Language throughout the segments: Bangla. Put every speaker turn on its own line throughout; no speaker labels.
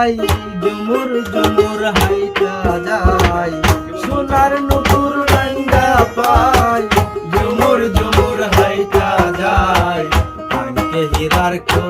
যাই, ডুমুর ডুমুর হাইটা যাই। সোনার নুপুর ডাঙ্গা পাই, ডুমুর ডুমুর হাইটা যাই। আনকে হীরার খো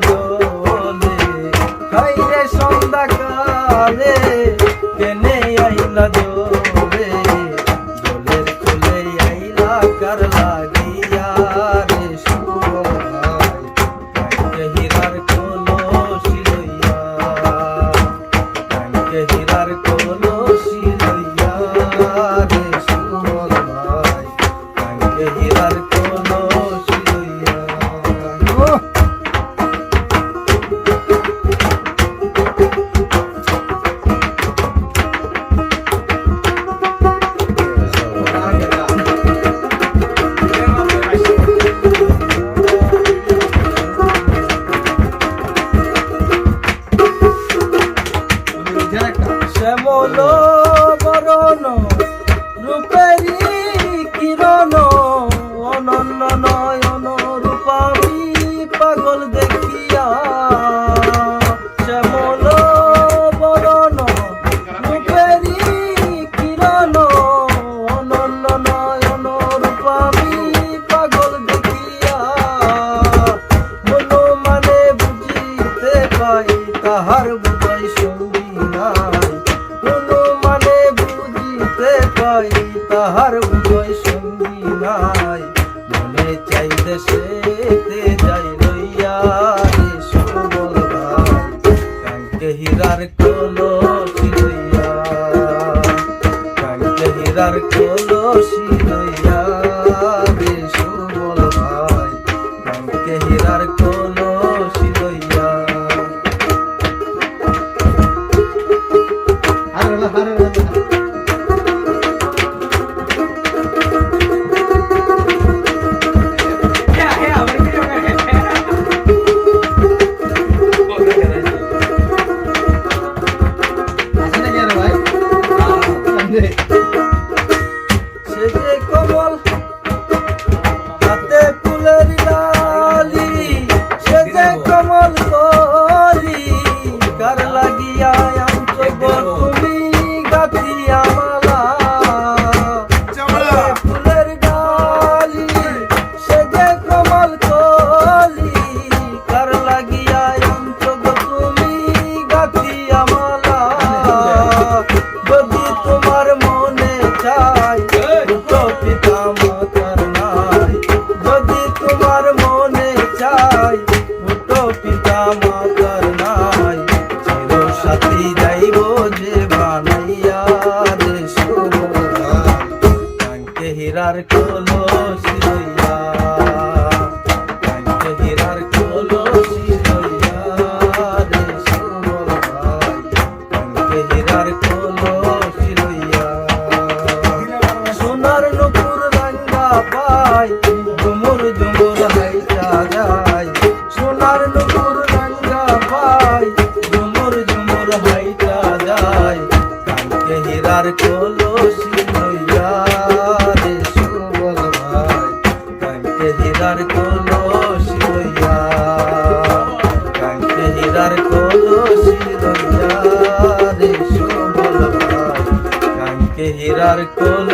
la. পাগল দেখিয়া শ্যামল বরণ রূপেরি কিরণ, অনন্য নয়ন রূপ আমি পাগল দেখিয়া মন মানে বুঝিতে পাই, তাহার বুঝাই সঙ্গী তাহার দোষী হইয়া কবল পাই ডুমুর ডুমুর হাইটা যায় সোনার নুপুর রঙ্গা পাই, ডুমুর ডুমুর হাইটা যায় কালকে হীরার কলসি লইয়া রে সুবল ভাই কালকে হীরার কলসি লইয়া, কালকে হীরার কলসি লইয়া রে সুবল ভাই কালকে হীরার কল